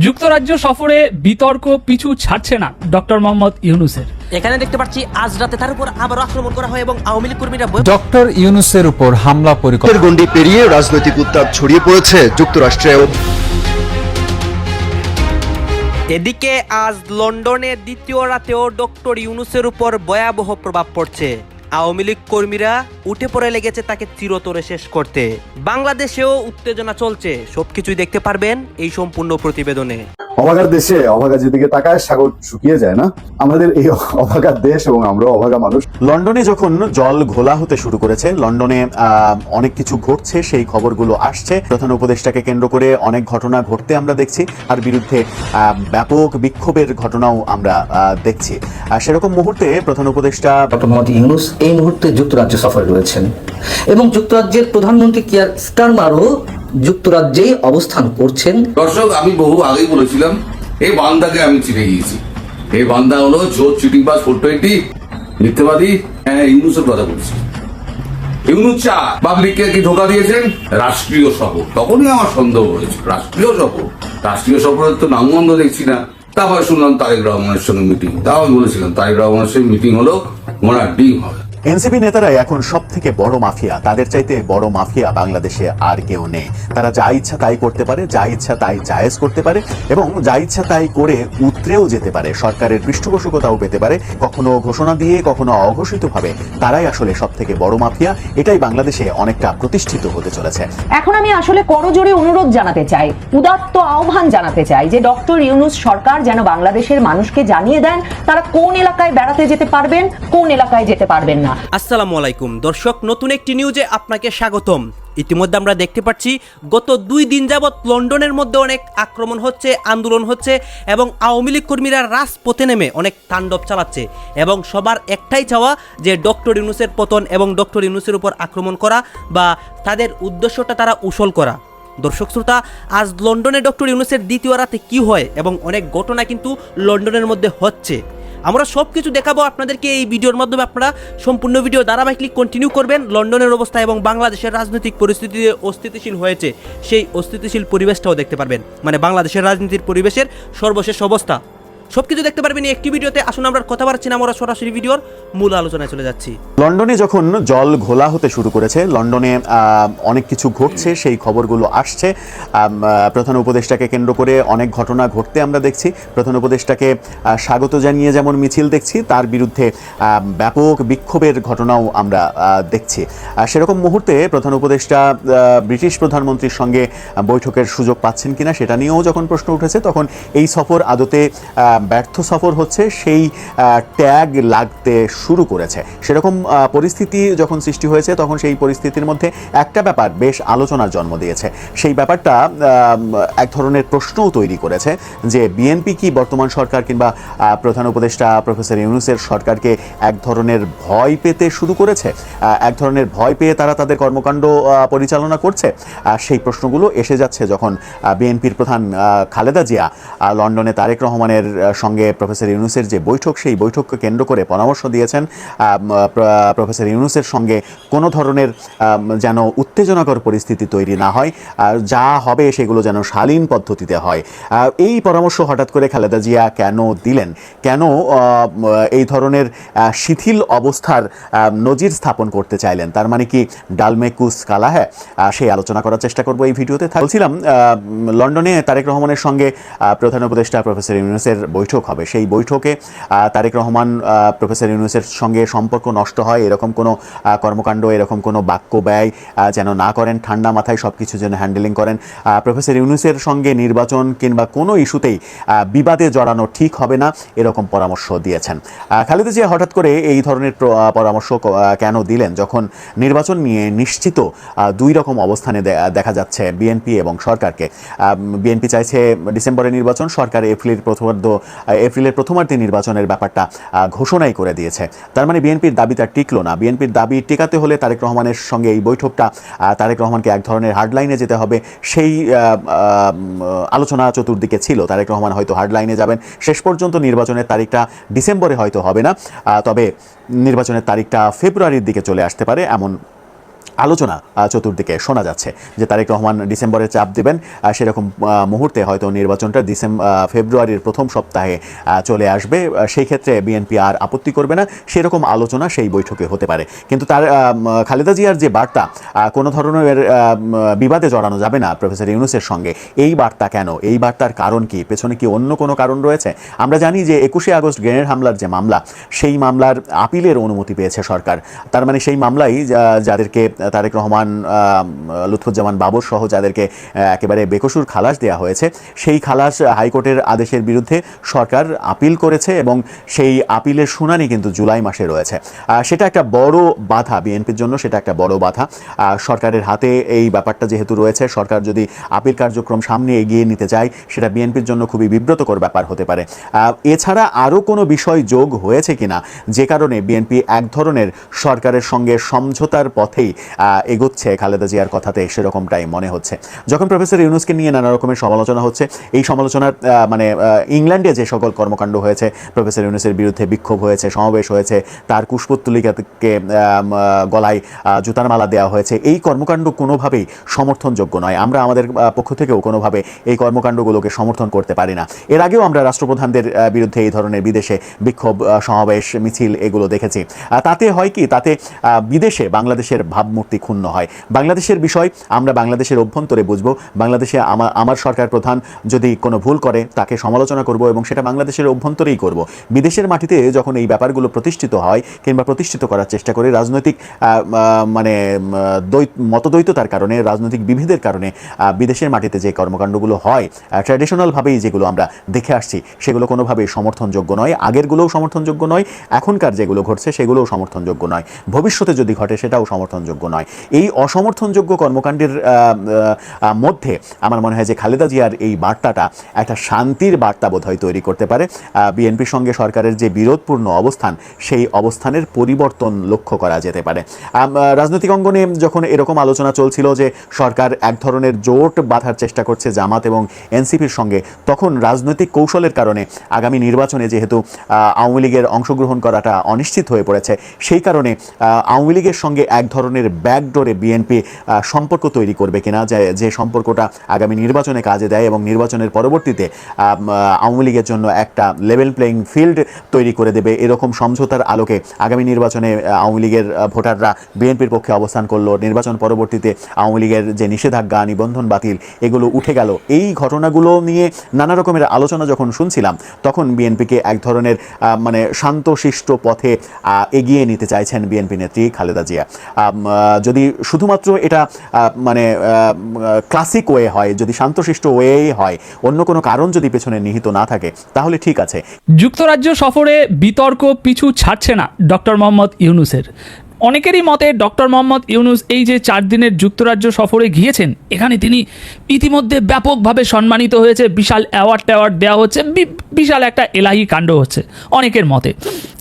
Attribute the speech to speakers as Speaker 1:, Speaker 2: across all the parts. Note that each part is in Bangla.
Speaker 1: যুক্তরাজ্য সফরে বিতর্ক পিছু ছাড়ছে না ডক্টর মোহাম্মদ ইউনুসের।
Speaker 2: এখানে দেখতে পাচ্ছি আজ রাতে তার উপর আবার আক্রমণ করা হয় এবং আওয়ামী লীগ কর্মীরা
Speaker 3: ডক্টর ইউনুসের উপর হামলা পরিকল্পনা
Speaker 4: গণ্ডি পেরিয়ে রাজনৈতিক উত্তাপ ছড়িয়ে পড়েছে যুক্তরাষ্ট্রেও।
Speaker 2: এদিকে আজ লন্ডনের দ্বিতীয় রাতেও ডক্টর ইউনুসের উপর ভয়াবহ প্রভাব পড়ছে। আওয়ামী লীগ কর্মীরা উঠে পড়ে লেগেছে তাকে চিরতরে শেষ করতে। বাংলাদেশেও উত্তেজনা চলছে সবকিছুই দেখতে পারবেন এই সম্পূর্ণ প্রতিবেদনে।
Speaker 5: অভাগার দেশে অভাগা যেদিকে তাকায় সাগর শুকিয়ে যায় না? আমাদের এই অভাগার দেশ এবং আমরা অভাগা মানুষ।
Speaker 6: লন্ডনে যখন জল ঘোলা হতে শুরু করেছে লন্ডনে আহ, অনেক কিছু ঘটছে সেই খবরগুলো আসছে। প্রধান উপদেষ্টাকে কেন্দ্র করে অনেক ঘটনা ঘটতে আমরা দেখছি আর বিরুদ্ধে আহ, ব্যাপক বিক্ষোভের ঘটনাও আমরা আহ, দেখছি। আর সেরকম মুহূর্তে প্রধান উপদেষ্টা
Speaker 7: ডক্টর মোহাম্মদ ইউনুস এই মুহূর্তে যুক্তরাজ্য সফরে রয়েছেন। এবং যুক্তরাজ্যের প্রধানমন্ত্রী কিয়ার স্টারমারও যুক্তরাজ্যেই অবস্থান করছেন।
Speaker 8: দর্শক, আমি বহু আগেই বলেছিলাম এই বান্দাকে আমি চিনে গিয়েছি। এই বান্দা হলো জোর চিটিং পাস ফোর টোয়েন্টি মিথ্যাবাদী হ্যাঁ ইউনুসের কথা বলছি। ইউনুস চা, পাবলিককে কি ধোকা দিয়েছেন? রাষ্ট্রীয় সফর। তখনই আমার সন্দেহ হয়েছে। রাষ্ট্রীয় সফর? রাষ্ট্রীয় সফরের তো নামগন্ধ দেখছি না। তারপর শুনলাম তারেক রহমানের সঙ্গে মিটিং। তাও আমি বলেছিলাম, তারেক রহমানের সঙ্গে মিটিং হলো, ওনার ডিম হবে।
Speaker 6: এনসিপি নেতারাই এখন সব থেকে বড় মাফিয়া। তাদের চাইতে বড় মাফিয়া বাংলাদেশে আর কেউ নেই। তারা যা ইচ্ছা তাই করতে পারে, যা ইচ্ছা তাই জায়েজ করতে পারে এবং যা ইচ্ছা তাই করে উতরেও যেতে পারে। সরকারের পৃষ্ঠপোষকতাও পেতে পারে। কখনো ঘোষণা দিয়ে, কখনো অঘোষিতভাবে। তারাই আসলে সব থেকে বড় মাফিয়া। এটাই বাংলাদেশে অনেকটা প্রতিষ্ঠিত হতে চলেছে।
Speaker 9: এখন আমি আসলে করজোরে অনুরোধ জানাতে চাই, উদাত্ত আহ্বান জানাতে চাই যে ডক্টর ইউনুস সরকার যেন বাংলাদেশের মানুষকে জানিয়ে দেন তারা কোন এলাকায় বেড়াতে যেতে পারবেন, কোন এলাকায় যেতে পারবেন না।
Speaker 2: আসসালামু আলাইকুম। দর্শক, নতুন একটি নিউজে আপনাকে স্বাগতম। ইতিমধ্যে আমরা দেখতে পাচ্ছি, গত দুই দিন যাবৎ লন্ডনের মধ্যে অনেক আক্রমণ হচ্ছে, আন্দোলন হচ্ছে এবং আওয়ামী লীগ কর্মীরা রাজপথে নেমে অনেক তাণ্ডব চালাচ্ছে এবং সবার একটাই চাওয়া যে ডক্টর ইউনুসের পতন এবং ডক্টর ইউনুসের উপর আক্রমণ করা বা তাদের উদ্দেশ্যটা তারা উসল করা। দর্শক, শ্রোতা, আজ লন্ডনে ডক্টর ইউনুসের দ্বিতীয় রাতে কী হয় এবং অনেক ঘটনা কিন্তু লন্ডনের মধ্যে হচ্ছে। আমরা সব কিছু দেখাবো আপনাদেরকে এই ভিডিওর মাধ্যমে। আপনারা সম্পূর্ণ ভিডিও ধারাবাহিকলি কন্টিনিউ করবেন। লন্ডনের অবস্থা এবং বাংলাদেশের রাজনৈতিক পরিস্থিতিতে অস্থিতিশীল হয়েছে, সেই অস্থিতিশীল পরিবেশটাও দেখতে পারবেন। মানে বাংলাদেশের রাজনীতির পরিবেশের সর্বশেষ অবস্থা। সব কিছু দেখতে পারবেন একটি ভিডিওতে। আসুন, আমরা কথা বাড়ছি না, আমরা সরাসরি ভিডিওর মূল আলোচনায় চলে যাচ্ছি।
Speaker 6: লন্ডনে যখন জল ঘোলা হতে শুরু করেছে, লন্ডনে অনেক কিছু ঘটছে, সেই খবরগুলো আসছে। প্রধান উপদেষ্টাকে কেন্দ্র করে অনেক ঘটনা ঘটতে আমরা দেখছি। প্রধান উপদেষ্টাকে স্বাগত জানিয়ে যেমন মিছিল দেখছি, তার বিরুদ্ধে ব্যাপক বিক্ষোভের ঘটনাও আমরা দেখছি। সেরকম মুহূর্তে প্রধান উপদেষ্টা ব্রিটিশ প্রধানমন্ত্রীর সঙ্গে বৈঠকের সুযোগ পাচ্ছেন কিনা, সেটা নিয়েও যখন প্রশ্ন উঠেছে, তখন এই সফর আদতে ব্যর্থ সফর হচ্ছে সেই ট্যাগ লাগতে শুরু করেছে। সেরকম পরিস্থিতি যখন সৃষ্টি হয়েছে, তখন সেই পরিস্থিতির মধ্যে একটা ব্যাপার বেশ আলোচনার জন্ম দিয়েছে। সেই ব্যাপারটা এক ধরনের প্রশ্নও তৈরি করেছে যে বিএনপি কি বর্তমান সরকার কিংবা প্রধান উপদেষ্টা প্রফেসর ইউনুসের সরকারকে এক ধরনের ভয় পেতে শুরু করেছে? এক ধরনের ভয় পেয়ে তারা তাদের কর্মকাণ্ড পরিচালনা করছে? সেই প্রশ্নগুলো এসে যাচ্ছে যখন বিএনপির প্রধান খালেদা জিয়া লন্ডনে তারেক রহমানের সঙ্গে প্রফেসর ইউনুসের যে বৈঠক, সেই বৈঠককে কেন্দ্র করে পরামর্শ দিয়েছেন। প্রফেসর ইউনুসের সঙ্গে কোনো ধরনের যেন উত্তেজনাকর পরিস্থিতি তৈরি না হয়, আর যা হবে সেগুলো যেন শালীন পদ্ধতিতে হয়। এই পরামর্শ হঠাৎ করে খালেদা জিয়া কেন দিলেন? কেন এই ধরনের শিথিল অবস্থার নজির স্থাপন করতে চাইলেন? তার মানে কি ডালমেকুস কালা হ্যাঁ সেই আলোচনা করার চেষ্টা করব এই ভিডিওতে। বলছিলাম লন্ডনে তারেক রহমানের সঙ্গে প্রধান উপদেষ্টা প্রফেসর ইউনুসের বৈঠক হবে। সেই বৈঠকে তারেক রহমান প্রফেসর ইউনুসের সঙ্গে সম্পর্ক নষ্ট হয়, এরকম কোনো কর্মকাণ্ড, এরকম কোনো বাক্য ব্যয় যেন না করেন, ঠান্ডা মাথায় সব কিছু যেন হ্যান্ডেলিং করেন। প্রফেসর ইউনুসের সঙ্গে নির্বাচন কিংবা কোনো ইস্যুতেই বিবাদে জড়ানো ঠিক হবে না, এরকম পরামর্শ দিয়েছেন। খালেদা জিয়া হঠাৎ করে এই ধরনের পরামর্শ কেন দিলেন? যখন নির্বাচন নিয়ে নিশ্চিত দুই রকম অবস্থানে দেখা যাচ্ছে, বিএনপি এবং সরকারকে। বিএনপি চাইছে ডিসেম্বরের নির্বাচন, সরকার এপ্রিলের প্রথমার্ধ এপ্রিলের প্রথমার্ধে নির্বাচনের ব্যাপারটা ঘোষণাই করে দিয়েছে। তার মানে বিএনপির দাবিটা টিকলো না। বিএনপির দাবি টিকাতে হলে তারেক রহমানের সঙ্গে এই বৈঠকটা তারেক রহমানকে এক ধরনের হার্ডলাইনে যেতে হবে। সেই আলোচনা চতুর্দিকে ছিল। তারেক রহমান হয়তো হার্ডলাইনে যাবেন। শেষ পর্যন্ত নির্বাচনের তারিখটা ডিসেম্বরে হয়তো হবে না। তবে নির্বাচনের তারিখটা ফেব্রুয়ারির দিকে চলে আসতে পারে, এমন আলোচনা চতুর্দিকে শোনা যাচ্ছে যে তারেক রহমান ডিসেম্বরে চাপ দেবেন সেরকম মুহূর্তে হয়তো নির্বাচনটা ডিসেম্বর ফেব্রুয়ারির প্রথম সপ্তাহে চলে আসবে সেই ক্ষেত্রে বিএনপি আর আপত্তি করবে না, সেরকম আলোচনা সেই বৈঠকে হতে পারে। কিন্তু তার খালেদা জিয়ার যে বার্তা কোনো ধরনের বিবাদে জড়ানো যাবে না প্রফেসর ইউনুসের সঙ্গে, এই বার্তা কেন? এই বার্তার কারণ কি? পেছনে কি অন্য কোনো কারণ রয়েছে? আমরা জানি যে একুশে আগস্ট গ্রেনেড হামলার যে মামলা, সেই মামলার আপিলের অনুমতি পেয়েছে সরকার। তার মানে সেই মামলাই যাদেরকে তারেক রহমান লুৎফুজ্জামান বাবর সহ যাদেরকে একেবারে বেকসুর খালাস দেওয়া হয়েছে, সেই খালাস হাইকোর্টের আদেশের বিরুদ্ধে সরকার আপিল করেছে এবং সেই আপিলের শুনানি কিন্তু জুলাই মাসে রয়েছে। সেটা একটা বড় বাধা বিএনপির জন্য, সেটা একটা বড় বাধা। সরকারের হাতে এই ব্যাপারটা যেহেতু রয়েছে, সরকার যদি আপিল কার্যক্রম সামনে এগিয়ে নিতে চায়, সেটা বিএনপির জন্য খুবই বিব্রতকর ব্যাপার হতে পারে। এছাড়া আরও কোনো বিষয় যোগ হয়েছে কিনা, যে কারণে বিএনপি এক ধরনের সরকারের সঙ্গে সমঝোতার পথেই এগোচ্ছে খালেদা জিয়ার কথাতে সেরকমটাই মনে হচ্ছে। যখন প্রফেসর ইউনুসকে নিয়ে নানা রকমের সমালোচনা হচ্ছে, এই সমালোচনার মানে ইংল্যান্ডে যে সকল কর্মকাণ্ড হয়েছে, প্রফেসর ইউনুসের বিরুদ্ধে বিক্ষোভ হয়েছে, সমাবেশ হয়েছে, তার কুশপুত্তলিকাকে গলায় জুতার মালা দেওয়া হয়েছে, এই কর্মকাণ্ড কোনোভাবেই সমর্থনযোগ্য নয়। আমরা আমাদের পক্ষ থেকেও কোনোভাবে এই কর্মকাণ্ডগুলোকে সমর্থন করতে পারি না। এর আগেও আমরা রাষ্ট্রপ্রধানদের বিরুদ্ধে এই ধরনের বিদেশে বিক্ষোভ সমাবেশ, মিছিল এগুলো দেখেছি। তাতে হয় কি? তাতে বিদেশে বাংলাদেশের ভাবমূর্তি ক্ষুণ্ণ হয়। বাংলাদেশের বিষয়, আমরা বাংলাদেশের অভ্যন্তরে বুঝব। বাংলাদেশে আমার আমার সরকার প্রধান যদি কোনো ভুল করে, তাকে সমালোচনা করব এবং সেটা বাংলাদেশের অভ্যন্তরেই করব। বিদেশের মাটিতে যখন এই ব্যাপারগুলো প্রতিষ্ঠিত হয় কিংবা প্রতিষ্ঠিত করার চেষ্টা করে, রাজনৈতিক মানে দ্বৈত, মতদ্বৈততার কারণে, রাজনৈতিক বিভেদের কারণে বিদেশের মাটিতে যে কর্মকাণ্ডগুলো হয় ট্র্যাডিশনালভাবেই যেগুলো আমরা দেখে আসছি, সেগুলো কোনোভাবেই সমর্থনযোগ্য নয়। আগেরগুলোও সমর্থনযোগ্য নয়, এখনকার যেগুলো ঘটছে সেগুলোও সমর্থনযোগ্য নয়। ভবিষ্যতে যদি ঘটে, সেটাও সমর্থনযোগ্য নয় এই অসমর্থনযোগ্য কর্মকাণ্ডের মধ্যে আমার মনে হয় যে খালেদা জিয়ার এই বার্তাটা একটা শান্তির বার্তা বোধহয় তৈরি করতে পারে। বিএনপির সঙ্গে সরকারের যে বিরোধপূর্ণ অবস্থান, সেই অবস্থানের পরিবর্তন লক্ষ্য করা যেতে পারে। রাজনৈতিক অঙ্গনে যখন এরকম আলোচনা চলছিল যে সরকার এক ধরনের জোট বাঁধার চেষ্টা করছে জামাত এবং এনসিপির সঙ্গে, তখন রাজনৈতিক কৌশলের কারণে আগামী নির্বাচনে যেহেতু আওয়ামী লীগের অংশগ্রহণ করাটা অনিশ্চিত হয়ে পড়েছে, সেই কারণে আওয়ামী লীগের সঙ্গে এক ধরনের ব্যাকডোরে বিএনপি সম্পর্ক তৈরি করবে কিনা, যে যে সম্পর্কটা আগামী নির্বাচনে কাজে দেয় এবং নির্বাচনের পরবর্তীতে আওয়ামী লীগের জন্য একটা লেভেল প্লেইং ফিল্ড তৈরি করে দেবে, এরকম সমঝোতার আলোকে আগামী নির্বাচনে আওয়ামী লীগের ভোটাররা বিএনপির পক্ষে অবস্থান করল, নির্বাচন পরবর্তীতে আওয়ামী লীগের যে নিষেধাজ্ঞা, নিবন্ধন বাতিল, এগুলো উঠে গেল। এই ঘটনাগুলো নিয়ে নানা রকমের আলোচনা যখন শুনছিলাম, তখন বিএনপিকে এক ধরনের মানে শান্তশিষ্ট পথে এগিয়ে নিতে চাইছেন বিএনপি নেত্রী খালেদা জিয়া। যদি শুধুমাত্র এটা মানে ক্লাসিক ওয়ে হয়, যদি শান্তশিষ্ট ওয়েই হয়, অন্য কোনো কারণ যদি পেছনে নিহিত না থাকে, তাহলে ঠিক আছে।
Speaker 1: যুক্তরাজ্য সফরে বিতর্ক পিছু ছাড়ছে না ডক্টর মোহাম্মদ ইউনুসের। অনেকেরই মতে ডক্টর মোহাম্মদ ইউনুস এই যে চার দিনের যুক্তরাজ্য সফরে গিয়েছেন, এখানে তিনি ইতিমধ্যে ব্যাপকভাবে সম্মানিত হয়েছে, বিশাল অ্যাওয়ার্ড ট্যাওয়ার্ড দেওয়া হচ্ছে বিশাল একটা এলাহি কাণ্ড হচ্ছে অনেকের মতে।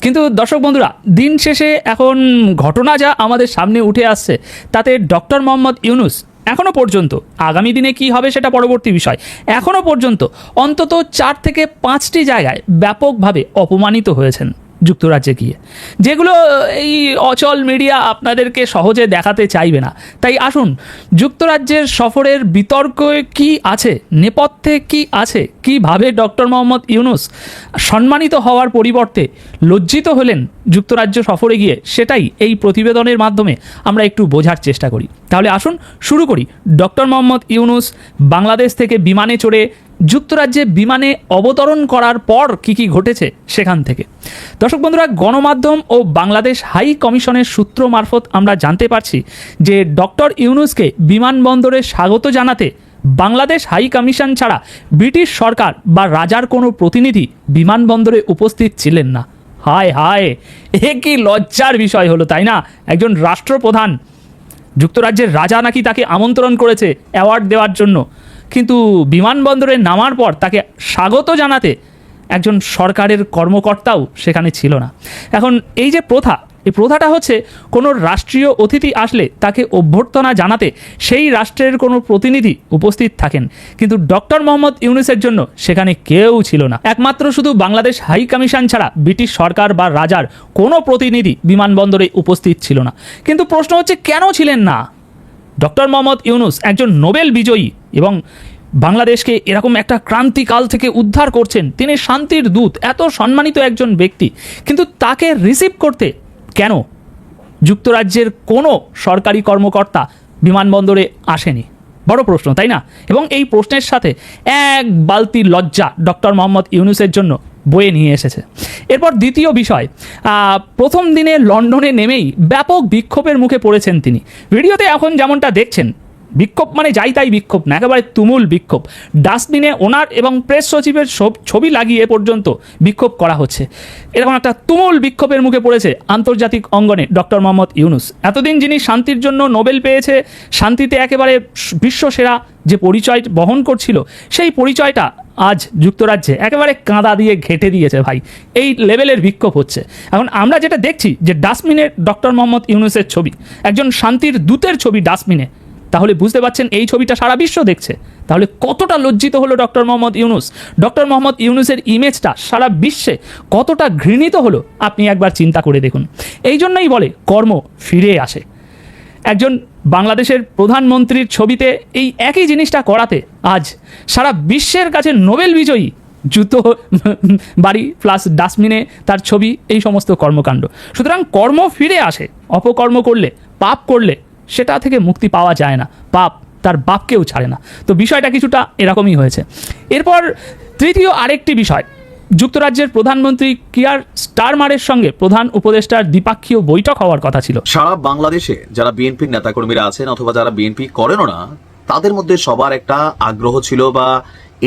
Speaker 1: কিন্তু দর্শক বন্ধুরা, দিন শেষে এখন ঘটনা যা আমাদের সামনে উঠে আসছে, তাতে ডক্টর মোহাম্মদ ইউনুস এখনও পর্যন্ত, আগামী দিনে কি হবে সেটা পরবর্তী বিষয় এখনও পর্যন্ত অন্তত চার থেকে পাঁচটি জায়গায় ব্যাপকভাবে অপমানিত হয়েছেন। যুক্তরাজ্যে গিয়ে। যেগুলো, এই অচল মিডিয়া আপনাদেরকে সহজে দেখাতে চাইবে না। তাই আসুন, যুক্তরাজ্যের সফরের বিতর্ক কি আছে? নেপথ্যে কি আছে? কীভাবে ডক্টর মোহাম্মদ ইউনুস সম্মানিত হওয়ার পরিবর্তে লজ্জিত হলেন যুক্তরাজ্য সফরে গিয়ে? সেটাই এই প্রতিবেদনের মাধ্যমে আমরা একটু বোঝার চেষ্টা করি। তাহলে আসুন, শুরু করি। ডক্টর মোহাম্মদ ইউনুস বাংলাদেশ থেকে বিমানে চড়ে যুক্তরাজ্যে বিমানে অবতরণ করার পর কি কি ঘটেছে সেখান থেকে। দর্শক বন্ধুরা, গণমাধ্যম ও বাংলাদেশ হাই কমিশনের সূত্র মারফত আমরা জানতে পারছি যে ডক্টর ইউনুসকে বিমানবন্দরে স্বাগত জানাতে বাংলাদেশ হাই কমিশন ছাড়া ব্রিটিশ সরকার বা রাজার কোনো প্রতিনিধি বিমানবন্দরে উপস্থিত ছিলেন না। হায় হায়, এ কি লজ্জার বিষয় হলো, তাই না? একজন রাষ্ট্রপ্রধান, যুক্তরাজ্যের রাজা নাকি তাকে আমন্ত্রণ করেছে অ্যাওয়ার্ড দেওয়ার জন্য। কিন্তু বিমানবন্দরে নামার পর তাকে স্বাগত জানাতে একজন সরকারের কর্মকর্তাও সেখানে ছিল না। এখন এই যে প্রথা, এই প্রথাটা হচ্ছে কোনো রাষ্ট্রীয় অতিথি আসলে তাকে অভ্যর্থনা জানাতে সেই রাষ্ট্রের কোনো প্রতিনিধি উপস্থিত থাকেন। কিন্তু ডক্টর মোহাম্মদ ইউনুসের জন্য সেখানে কেউ ছিল না। একমাত্র শুধু বাংলাদেশ হাই কমিশন ছাড়া ব্রিটিশ সরকার বা রাজার কোনো প্রতিনিধি বিমানবন্দরে উপস্থিত ছিল না। কিন্তু প্রশ্ন হচ্ছে কেন ছিলেন না? ডক্টর মোহাম্মদ ইউনুস একজন নোবেল বিজয়ী এবং বাংলাদেশকে এরকম একটা ক্রান্তিকাল থেকে উদ্ধার করছেন। তিনি শান্তির দূত, এত সম্মানিত একজন ব্যক্তি। কিন্তু তাকে রিসিভ করতে কেন? যুক্তরাজ্যের কোনো সরকারি কর্মকর্তা বিমানবন্দরে আসেনি। বড় প্রশ্ন, তাই না? এবং এই প্রশ্নের সাথে এক বালতি লজ্জা ডক্টর মোহাম্মদ ইউনুসের জন্য বয়ে নিয়ে এসেছে। এরপর দ্বিতীয় বিষয় প্রথম দিনে লন্ডনে নেমেই ব্যাপক বিক্ষোভের মুখে পড়েছেন তিনি। ভিডিওতে এখন যেমনটা দেখছেন, বিক্ষোভ মানে যাই তাই বিক্ষোভ না, একেবারে তুমুল বিক্ষোভ। ডাস্টবিনে ওনার এবং প্রেস সচিবের সব ছবি লাগিয়ে পর্যন্ত বিক্ষোভ করা হচ্ছে। এরকম একটা তুমুল বিক্ষোভের মুখে পড়েছে আন্তর্জাতিক অঙ্গনে ডক্টর মোহাম্মদ ইউনুস। এতদিন যিনি শান্তির জন্য নোবেল পেয়েছে, শান্তিতে একেবারে বিশ্বসেরা যে পরিচয় বহন করছিল, সেই পরিচয়টা আজ যুক্তরাজ্যে একেবারে কাঁদা দিয়ে ঘেঁটে দিয়েছে ভাই। এই লেভেলের বিক্ষোভ হচ্ছে। এখন আমরা যেটা দেখছি যে ডাস্টবিনের ডক্টর মোহাম্মদ ইউনুসের ছবি, একজন শান্তির দূতের ছবি ডাস্টবিনে। তাহলে বুঝতে পারছেন এই ছবিটা সারা বিশ্ব দেখছে। তাহলে কতটা লজ্জিত হলো ডক্টর মোহাম্মদ ইউনুস? ডক্টর মোহাম্মদ ইউনুসের ইমেজটা সারা বিশ্বে কতটা ঘৃণিত হলো, আপনি একবার চিন্তা করে দেখুন। এই জন্যই বলে, কর্ম ফিরে আসে। একজন বাংলাদেশের প্রধানমন্ত্রীর ছবিতে এই একই জিনিসটা করাতে আজ সারা বিশ্বের কাছে নোবেল বিজয়ী জুতো, বাড়ি প্লাস ডাস্টবিনে তার ছবি, এই সমস্ত কর্মকাণ্ড। সুতরাং কর্ম ফিরে আসে, অপকর্ম করলে, পাপ করলে, সেটা থেকে মুক্তি পাওয়া যায় না। পাপ তার বাপকেও ছাড়ে না। তো বিষয়টা কিছুটা এরকমই হয়েছে। এরপর তৃতীয় আরেকটি বিষয় যুক্তরাজ্যের প্রধানমন্ত্রী কিয়ার স্টারমারের সঙ্গে প্রধান উপদেষ্টার দ্বিপাক্ষীয় বৈঠক হওয়ার কথা ছিল।
Speaker 10: সারা বাংলাদেশে যারা বিএনপির নেতাকর্মীরা আছেন অথবা যারা বিএনপি করেনও না, তাদের মধ্যে সবার একটা আগ্রহ ছিল বা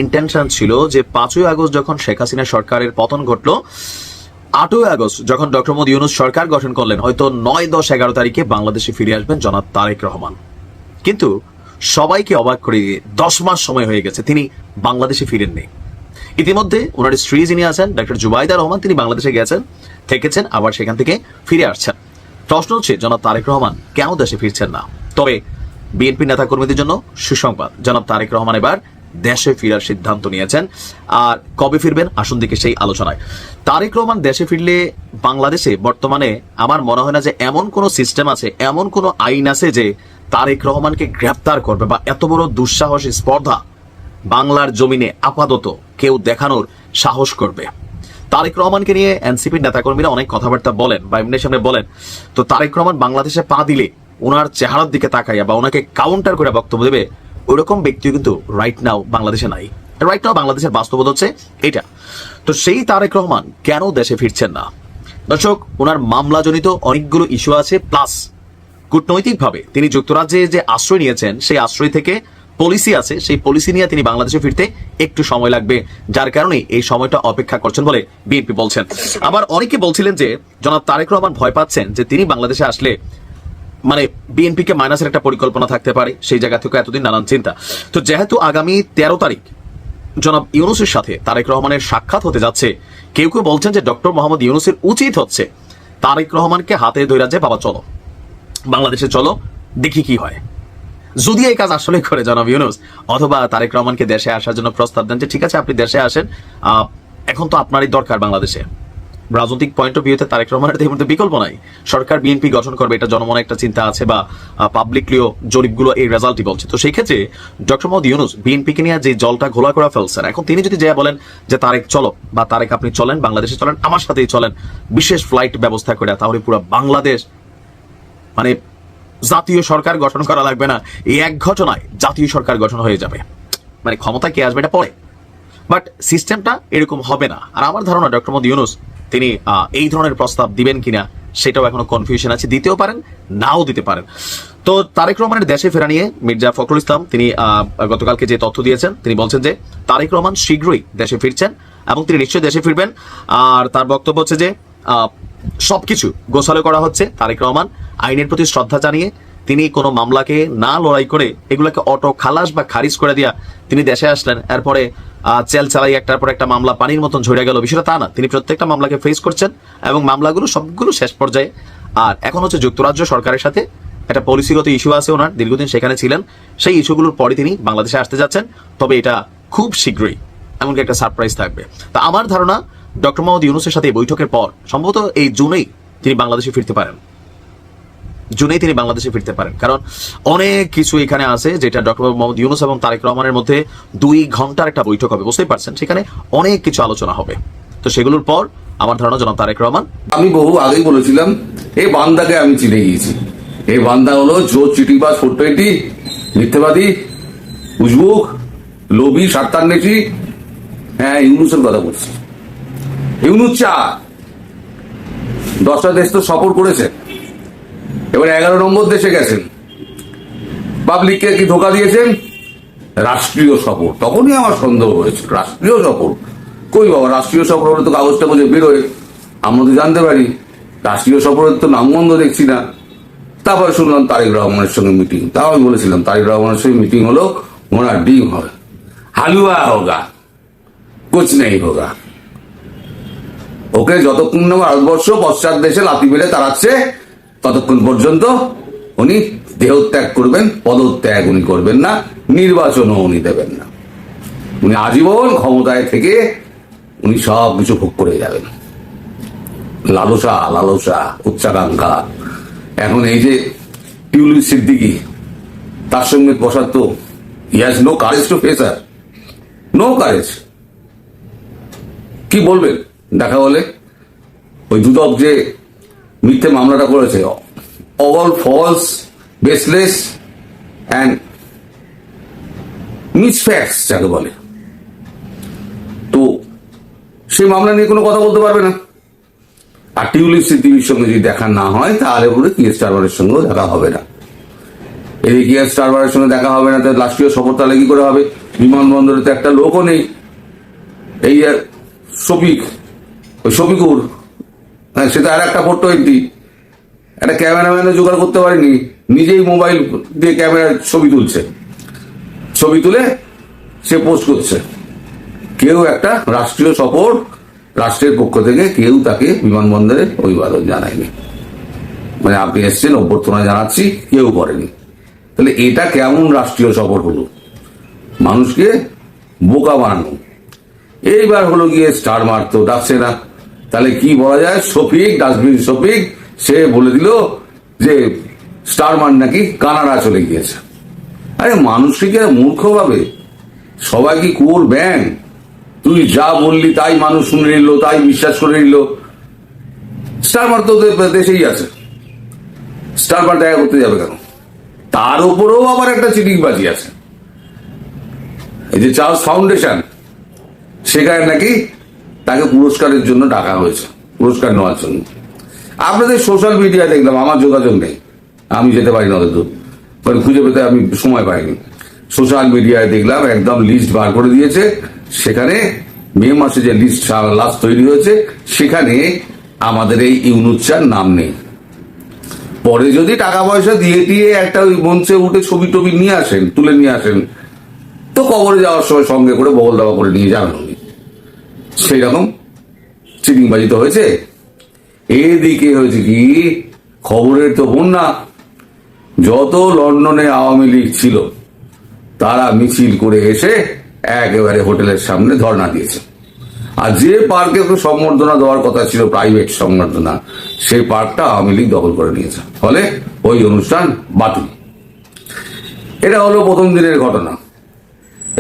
Speaker 10: ইন্টেনশন ছিল যে পাঁচই আগস্ট যখন শেখ হাসিনা সরকারের পতন ঘটলো, আটই আগস্ট যখন ডক্টর মোদী ইউনুস সরকার গঠন করলেন, হয়তো নয়, দশ, এগারো তারিখে বাংলাদেশে ফিরে আসবেন জনাব তারেক রহমান। কিন্তু সবাইকে অবাক করে দিয়ে দশ মাস সময় হয়ে গেছে, তিনি বাংলাদেশে ফিরেননি। ইতিমধ্যে ওনার স্ত্রী যিনি আছেন, ডাক্তার জুবাইদা রহমান, তিনি বাংলাদেশে গেছেন, থেকেছেন, আবার সেখান থেকে ফিরে আসছেন। প্রশ্ন হচ্ছে, জনাব তারেক রহমান, কেন দেশে ফিরছেন না? তবে বিএনপি নেতা কর্মীদের জন্য সুসংবাদ। জনাব তারেক রহমান এবার দেশে ফেরার সিদ্ধান্ত নিয়েছেন। আর কবে ফিরবেন? আসুন দিকে সেই আলোচনায়। তারেক রহমান দেশে ফিরলে বাংলাদেশে বর্তমানে আমার মনে হয় না যে এমন কোনো সিস্টেম আছে, এমন কোনো আইন আছে যে তারেক রহমানকে গ্রেপ্তার করবে বা এত বড় দুঃসাহসী স্পর্ধা বাংলার জমিনে আপাতত কেউ দেখানোর সাহস করবে। তারেক রহমানকে নিয়ে এনসিপির নেতাকর্মীরা অনেক কথাবার্তা বলেন বা এমনি সামনে বলেন। তো তারেক রহমান বাংলাদেশে পা দিলে ওনার চেহারার দিকে তাকাইয়া বা ওনাকে কাউন্টার করে বক্তব্য দেবে, ওরকম ব্যক্তিও কিন্তু রাইট নাও বাংলাদেশে নাই। রাইট নাও বাংলাদেশের বাস্তবতা হচ্ছে এটা। তো সেই তারেক রহমান কেন দেশে ফিরছেন না? দর্শক, ওনার মামলাজনিত অনেকগুলো ইস্যু আছে প্লাস কূটনৈতিকভাবে তিনি যুক্তরাজ্যে যে আশ্রয় নিয়েছেন, সেই আশ্রয় থেকে পলিসি আছে, সেই পলিসি নিয়ে তিনি বাংলাদেশে ফিরতে একটু সময় লাগবে। যার কারণে এই সময়টা অপেক্ষা করছেন বলে বিএনপি বলছেন। আবার অনেকে বলছিলেন যে, জনাব তারেক রহমান ভয় পাচ্ছেন যে, তিনি বাংলাদেশে আসলে মানে বিএনপিকে মাইনাসের একটা পরিকল্পনা থাকতে পারে, সেই জায়গা থেকে এতদিন নানান চিন্তা। তো যেহেতু আগামী তেরো তারিখ জনাব ইউনুসের সাথে তারেক রহমানের সাক্ষাৎ হতে যাচ্ছে, কেউ কেউ বলছেন যে, ডক্টর মোহাম্মদ ইউনুসের উচিত হচ্ছে তারেক রহমানকে হাতে ধরে যে বাবা চলো। বাংলাদেশে চলো, দেখি কি হয়। যদি এই কাজ আসলে করে, জনাব ইউনুস, অথবা তারেক রহমানকে দেশে আসার জন্য প্রস্তাব দেন যে, ঠিক আছে, আপনি দেশে আসেন এখন তো আপনারই দরকার বাংলাদেশে। রাজনৈতিক পয়েন্ট অফ ভিউতে তারেক রহমানের এই মুহূর্তে বিকল্প নাই। সরকার, বিএনপি গঠন করবে, এটা জনমনে একটা চিন্তা আছে বা পাবলিকলিও জরিপগুলো এই রেজাল্টই বলছে। তো সেই ক্ষেত্রে ডক্টর মোহাম্মদ ইউনুস, বিএনপিকে নিয়ে যে জলটা ঘোলা করে ফেলছেন, এখন তিনি যদি যা বলেন যে, তারেক, চলো, বা তারেক, আপনি চলেন, বাংলাদেশে চলেন, আমার সাথেই চলেন। বিশেষ ফ্লাইট ব্যবস্থা করে, তাহলে পুরো বাংলাদেশ মানে জাতীয় সরকার গঠন করা লাগবে না। এই এক ঘটনায় জাতীয় সরকার গঠন হয়ে যাবে। মানে ক্ষমতা কে আসবে এটা পরে। বাট সিস্টেমটা এরকম হবে না। আর আমার ধারণা ডক্টর মোদী ইউনুস, তিনি এই ধরনের প্রস্তাব দিবেন কিনা, সেটাও এখনও কনফিউশন আছে। দিতেও পারেন, নাও দিতে পারেন। তো তারেক রহমানের দেশে ফেরা নিয়ে মির্জা ফখরুল ইসলাম, তিনি গতকালকে যে তথ্য দিয়েছেন, তিনি বলছেন যে তারেক রহমান শীঘ্রই দেশে ফিরছেন এবং তিনি নিশ্চয়ই দেশে ফিরবেন। আর তার বক্তব্য হচ্ছে যে সবকিছু গোছালো করা হচ্ছে তারেক রহমান আইনের প্রতি শ্রদ্ধা জানিয়ে তিনি কোনো মামলাকে না লড়াই করে এগুলোকে অটো খালাস বা খারিজ করে দিয়া তিনি দেশে আসলেন। এরপরে চেল চালাই একটার পর একটা মামলা পানির মতন ঝরে গেল। বিষয়টা তা না। তিনি প্রত্যেকটা মামলাকে ফেস করছেন এবং মামলাগুলো সবগুলো শেষ পর্যায়ে। আর এখন হচ্ছে যুক্তরাজ্য সরকারের সাথে একটা পলিসিগত ইস্যু আছে ওনার। দীর্ঘদিন সেখানে ছিলেন। সেই ইস্যুগুলোর পরে তিনি বাংলাদেশে আসতে যাচ্ছেন। তবে এটা খুব শীঘ্রই। এমনকি একটা সারপ্রাইজ থাকবে। তা আমার ধারণা ডক্টর মোহাম্মদ ইউনুসের সাথে এই বৈঠকের পর সম্ভবত এই জুনেই তিনি বাংলাদেশে ফিরতে পারেন। জুনেই তিনি বাংলাদেশে ফিরতে পারেন। কারণ অনেক কিছু এখানে আছে যেটা ডক্টর মোহাম্মদ ইউনুস এবং তারেক রহমানের মধ্যে দুই ঘণ্টার একটা বৈঠক হবে, বুঝতেই পারছেন? সেখানে অনেক কিছু আলোচনা হবে। তো সেগুলোর পর আমার ধারণা জনাব তারেক রহমান।
Speaker 8: আমি বহু আগেই বলেছিলাম, এই বান্দাকে আমি চিনে গিয়েছি। এই বান্দা হলো জোর চিটিবাজ ফোর টোয়েন্টি মিথ্যেবাদী, উজবুক, লোভী সাত্তান্বেষী হ্যাঁ ইউনুসের কথা বলছি। ইউনুস চা দশটা দেশ তো সফর করেছে। এবার এগারো নম্বর দেশে গেছেন। পাবলিককে কি ধোকা দিয়েছেন? রাষ্ট্রীয় সফর। তখনই আমার সন্দেহ হয়েছে। রাষ্ট্রীয় সফর। কই বাবা, রাষ্ট্রীয় সফর হলে তো কাগজটা বুঝে বেরোয় আমরা তো জানতে পারি। রাষ্ট্রীয় সফরের তো নামগন্ধ দেখছি না। তারপরে শুনলাম তারেক রহমানের সঙ্গে মিটিং। তাও আমি বলেছিলাম, তারেক রহমানের সঙ্গে মিটিং হলো, ওনার ডিম হবে। হালুয়া হোগা, কুছ নেই হোগা। ওকে যতক্ষণ না ভারতবর্ষ পশ্চাৎ দেশে লাথি মেরে তাড়াচ্ছে, ততক্ষণ পর্যন্ত উনি দেহত্যাগ করবেন, পদত্যাগ উনি করবেন না, নির্বাচনও উনি দেবেন না। উনি আজীবন ক্ষমতায় থেকে উনি সব কিছু ভোগ করে যাবেন। লালসা লালসা, উচ্চাকাঙ্ক্ষা। এখন এই যে টিউলিপ সিদ্দিকি, তার সঙ্গে বসার তো has no courage to face her no courage কি বলবেন? দেখা বলে ওই দুদক যে মিথ্যে মামলাটা করেছে all false baseless and misfacts যাকে বলে। তো সেই মামলা নিয়ে কোনো কথা বলতে পারবে না। আর টিউলিপ সিদ্দিকির সঙ্গে যদি দেখা না হয়, তাহলে বলে কি স্টারবারের সঙ্গেও দেখা হবে না। এই কি স্টারবারের সঙ্গে দেখা হবে না তাহলে রাষ্ট্রীয় সফর তাহলে কি করে হবে? বিমানবন্দরে তো একটা লোকও নেই। এই শফিক ওই শফিকুর। হ্যাঁ সেটা আর একটা ফোর টোয়েন্টি। একটা ক্যামেরাম্যানও জোগাড় করতে পারেনি। নিজেই মোবাইল দিয়ে ক্যামেরার ছবি তুলছে। ছবি তুলে সে পোস্ট করছে। কেউ একটা রাষ্ট্রীয় সফর, রাষ্ট্রের পক্ষ থেকে কেউ তাকে বিমানবন্দরে অভিবাদন জানায়নি। মানে আপনি এসছেন, অভ্যর্থনা জানাচ্ছি, কেউ করেনি। তাহলে এটা কেমন রাষ্ট্রীয় সফর হলো? মানুষকে বোকা বানানো। এইবার হলো গিয়ে স্টার মারতো, ডাকছে না। তাহলে কি বলা যায়? শফিক, ডাস্টবিন শফিক, সে বলে দিল যে স্টার মান নাকি কানাডা চলে গিয়েছে। আরে মানুষকে কি মূর্খ ভাবে? সবাই কি কুয়োর ব্যাং? তুই যা বললি তাই মানুষ শুনে নিল, তাই বিশ্বাস করে নিল। স্টার মার তো দেশেই আছে। স্টার মার দেখা করতে যাবে কেন? তার উপরেও আবার একটা চিটিংবাজি আছে। এই যে চার্লস ফাউন্ডেশন, সেখানে নাকি তাকে পুরস্কারের জন্য ডাকা হয়েছে। পুরস্কার নেওয়ার জন্য। আপনাদের সোশ্যাল মিডিয়া দেখলাম, আমার যোগাযোগ নেই। আমি যেতে পারি না অত মানে খুঁজে পেতে আমি সময় পাইনি। সোশ্যাল মিডিয়ায় দেখলাম, একদম লিস্ট বার করে দিয়েছে। সেখানে মে মাসে যে লিস্ট লাস্ট তৈরি হয়েছে, সেখানে আমাদের এই ইউনুচ্চার নাম নেই। পরে যদি টাকা পয়সা দিয়ে দিয়ে একটা ওই মঞ্চে উঠে ছবি টবি নিয়ে আসেন, তুলে নিয়ে আসেন, তো কবরে যাওয়ার সময় সঙ্গে করে বগল দাবা করে নিয়ে যাবেন। সেই রকম চিটিংবাজি তো হয়েছে। এদিকে হয়েছে কি? খবরের তো বন্যা। যত লন্ডনে আওয়ামী লীগ ছিল, তারা মিছিল করে এসে একেবারে হোটেলের সামনে ধর্ণা দিয়েছে। আর যে পার্কে তো সম্বর্ধনা দেওয়ার কথা ছিল, প্রাইভেট সম্বর্ধনা সেই পার্কটা আওয়ামী লীগ দখল করে নিয়েছে। ফলে ওই অনুষ্ঠান বাতিল। এটা হলো প্রথম দিনের ঘটনা।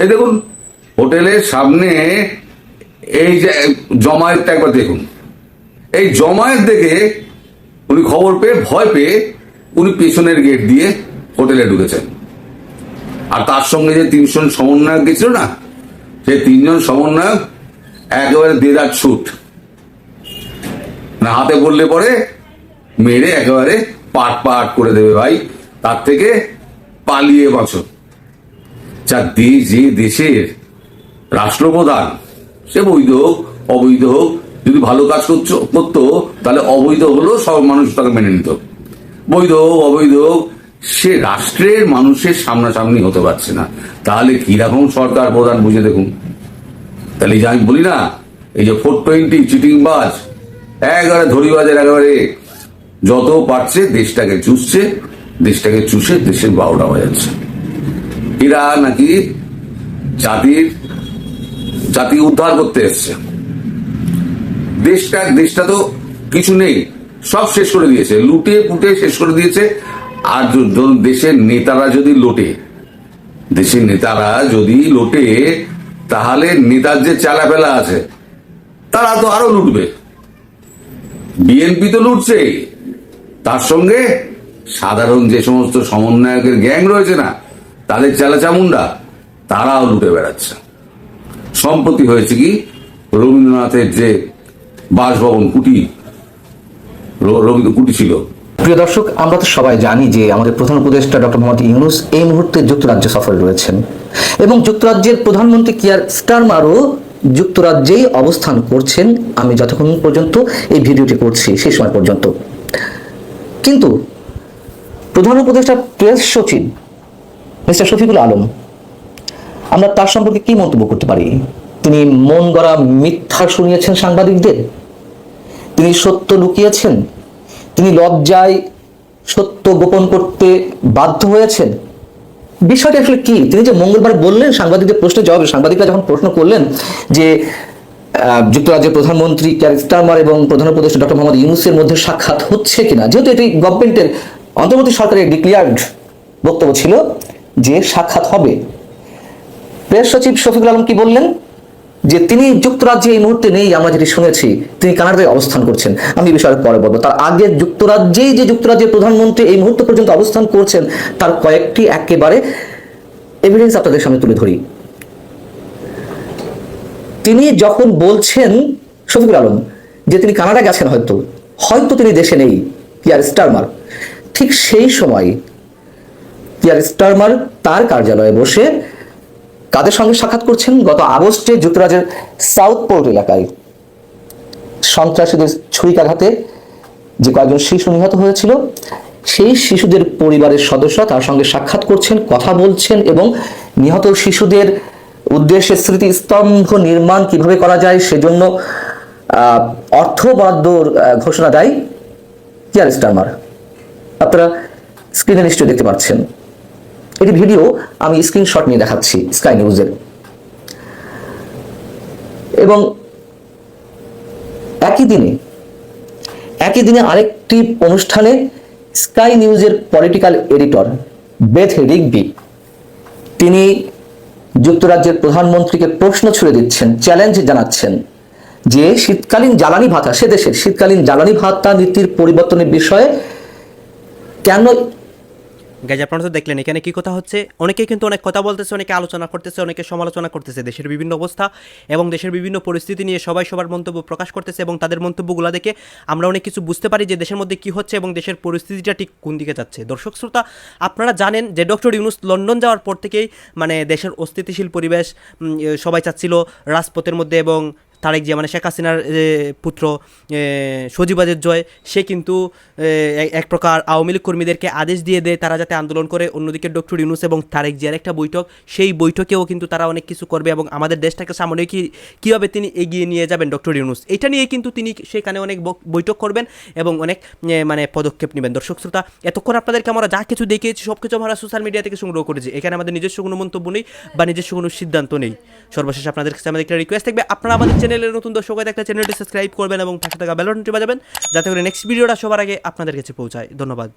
Speaker 8: এই দেখুন, হোটেলের সামনে এই যে জমায়েতটা একবার দেখুন। এই জমায়েত দেখে উনি খবর পেয়ে, ভয় পেয়ে উনি পেছনের গেট দিয়ে হোটেলে ঢুকেছেন। আর তার সঙ্গে যে তিনজন সমন্বয়ক গেছিল না সেই তিনজন সমন্বয়ক একেবারে দেদার ছুট। না হাতে পড়লে পরে মেরে একেবারে পাট পাট করে দেবে ভাই, তার থেকে পালিয়ে বাঁচো। যা দেশ যে দেশের রাষ্ট্রপ্রধান সে বৈধ হোক, অবৈধ হোক, যদি ভালো কাজ করছ, করতো, তাহলে অবৈধ হলেও সব মানুষ তাকে মেনে নিত। বৈধ হোক, অবৈধ হোক, সে রাষ্ট্রের মানুষের সামনাসামনি হতে পারছে না। তাহলে কীরকম সরকার প্রধান বুঝে দেখুন। তাহলে যে আমি বলি না, এই যে ফোর টোয়েন্টি চিটিং বাজ একেবারে ধরিবাজের একেবারে যত পারছে দেশটাকে চুষছে, দেশটাকে চুষে দেশের বারোটা বাজাচ্ছে। এরা নাকি জাতির জাতি উদ্ধার করতে এসছে। দেশটা দেশটা তো কিছু নেই, সব শেষ করে দিয়েছে লুটে পুটে শেষ করে দিয়েছে। আর দেশের নেতারা যদি লোটে, দেশের নেতারা যদি লোটে, তাহলে নেতার যে চালাপেলা আছে, তারা তো আরও লুটবে। বিএনপি তো লুটছে, তার সঙ্গে সাধারণ যে সমস্ত সমন্বয়কের গ্যাং রয়েছে না, তাদের চালা চামুন্ডা তারাও লুটে বেড়াচ্ছে। সম্প্রতি হয়েছে কি? রবীন্দ্রনাথের যে বাসভবন কুটি রবীন্দ্র কুটি ছিল।
Speaker 7: প্রিয় দর্শক, আমরা তো সবাই জানি যে আমাদের প্রধান উপদেষ্টা ডক্টর মোহাম্মদ ইউনুস এই মুহূর্তে যুক্তরাজ্য সফরে রয়েছেন। এবং যুক্তরাজ্যের প্রধানমন্ত্রী কিয়ার স্টারমারও যুক্তরাজ্যেই অবস্থান করছেন। আমি যতক্ষণ পর্যন্ত এই ভিডিওটি করছি, সেই সময় পর্যন্ত। কিন্তু প্রধান উপদেষ্টা প্রেস সচিব মিস্টার শফিকুল আলম আমরা তার সম্পর্কে কি মন্তব্য করতে পারি? তিনি মন গড়া মিথ্যা শুনিয়েছেন সাংবাদিকদের? তিনি সত্য লুকিয়েছেন? তিনি লজ্জায় সত্য গোপন করতে বাধ্য হয়েছেন? বিষয়টা আসলে কি? তিনি যে মঙ্গলবার বললেন, সাংবাদিকদের প্রশ্নের জবাবে, সাংবাদিকরা যখন প্রশ্ন করলেন যে যুক্তরাজ্যের প্রধানমন্ত্রী ক্যার স্টারমার এবং প্রধান উপদেষ্টা ডক্টর মোহাম্মদ ইউনুসের মধ্যে সাক্ষাৎ হচ্ছে কিনা? যেহেতু এটি গভর্নমেন্টের অন্তর্বর্তী সরকারের ডিক্লিয়ার্ড বক্তব্য ছিল যে সাক্ষাৎ হবে। প্রেস সচিব শফিকুল আলম কি বললেন? যে তিনি যুক্তরাজ্যে এই মুহূর্তে নেই, আমরা যেটি শুনেছি, তিনি কানাডায় অবস্থান করছেন। আমি এই বিষয়ে পরে বলব। তার আগে যুক্তরাজ্যেই যে যুক্তরাজ্যের প্রধানমন্ত্রী এই মুহূর্ত পর্যন্ত অবস্থান করছেন, তার কয়েকটি একেবারে এভিডেন্স আপনাদের সামনে তুলে ধরি। তিনি যখন বলছেন, শফিকুল আলম, যে তিনি কানাডা গেছেন হয়তো হয়তো তিনি দেশে নেই পিয়ার স্টারমার। ঠিক সেই সময় পিয়ার স্টারমার তার কার্যালয়ে বসে কাদের সঙ্গে সাক্ষাৎ করছেন? গত আগস্টে যুক্তরাজ্যের সাউথ পোর্ট এলাকায় সন্ত্রাসীদের ছুরিকাঘাতে যে কয়েকজন শিশু নিহত হয়েছিল, সেই শিশুদের পরিবারের সদস্য তার সঙ্গে সাক্ষাৎ করছেন, কথা বলছেন এবং নিহত শিশুদের উদ্দেশ্যে স্মৃতিস্তম্ভ নির্মাণ কীভাবে করা যায় সেজন্য অর্থ বরাদ্দর ঘোষণা দেয় কিয়ার স্টারমার। আপনারা স্ক্রিনে নিশ্চয়ই দেখতে পাচ্ছেন। এটি ভিডিও আমি স্ক্রিনশট নিয়ে দেখাচ্ছি স্কাই নিউজের এবং একই দিনে একই দিনে আরেকটি অনুষ্ঠানে স্কাই নিউজের পলিটিক্যাল এডিটর বেথ রিগবি তিনি যুক্তরাজ্যের প্রধানমন্ত্রীকে প্রশ্ন ছুড়ে দিচ্ছেন চ্যালেঞ্জ জানাচ্ছেন যে শীতকালীন জ্বালানি ভাতা, সে দেশের শীতকালীন জ্বালানি ভাতা নীতির পরিবর্তনের বিষয়ে কেন
Speaker 2: গাইজ আপনারা তো দেখলেন, এখানে কি কথা হচ্ছে? অনেকে কিন্তু অনেক কথা বলতেছে, অনেকে আলোচনা করতেছে, অনেকে সমালোচনা করতেছে, দেশের বিভিন্ন অবস্থা এবং দেশের বিভিন্ন পরিস্থিতি নিয়ে সবাই সবার মন্তব্য প্রকাশ করতেছে এবং তাদের মন্তব্যগুলো দেখে আমরা অনেক কিছু বুঝতে পারি যে দেশের মধ্যে কি হচ্ছে এবং দেশের পরিস্থিতিটা ঠিক কোন দিকে যাচ্ছে। দর্শক শ্রোতা, আপনারা জানেন যে ডক্টর ইউনুস লন্ডন যাওয়ার পর থেকেই মানে দেশের অস্থিতিশীল পরিবেশ সবাই চাচ্ছিল রাজপথের মধ্যে এবং তারেক জিয়া মানে শেখ হাসিনার পুত্র সজীবাজের জয়, সে কিন্তু এক- প্রকার আওয়ামী লীগ কর্মীদেরকে আদেশ দিয়ে দেয় তারা যাতে আন্দোলন করে। অন্যদিকে ডক্টর ইউনুস এবং তারেক জিয়ার একটা বৈঠক, সেই বৈঠকেও কিন্তু তারা অনেক কিছু করবে এবং আমাদের দেশটাকে সামনে কি, কীভাবে তিনি এগিয়ে নিয়ে যাবেন ডক্টর ইউনুস? এটা নিয়ে কিন্তু তিনি সেখানে অনেক বৈঠক করবেন এবং অনেক মানে পদক্ষেপ নেবেন। দর্শক শ্রোতা, এতক্ষণ আপনাদেরকে আমরা যা কিছু দেখিয়েছি সব কিছু আমরা সোশ্যাল মিডিয়া থেকে সংগ্রহ করেছি। এখানে আমাদের নিজস্ব কোনো মন্তব্য নেই বা নিজস্ব কোনো সিদ্ধান্ত নেই। সর্বশেষ আপনাদের কাছে আমাদের একটা রিকোয়েস্ট থাকবে। আপনারা আমাদের চ্যানেলের নতুন দর্শক হয়ে থাকলে চ্যানেলটি সাবস্ক্রাইব করবেন এবং পাশে থাকা বেলনটি বাজাবেন। যাতে করে নেক্সট ভিডিওটা সবার আগে আপনাদের কাছে পৌঁছায়। ধন্যবাদ।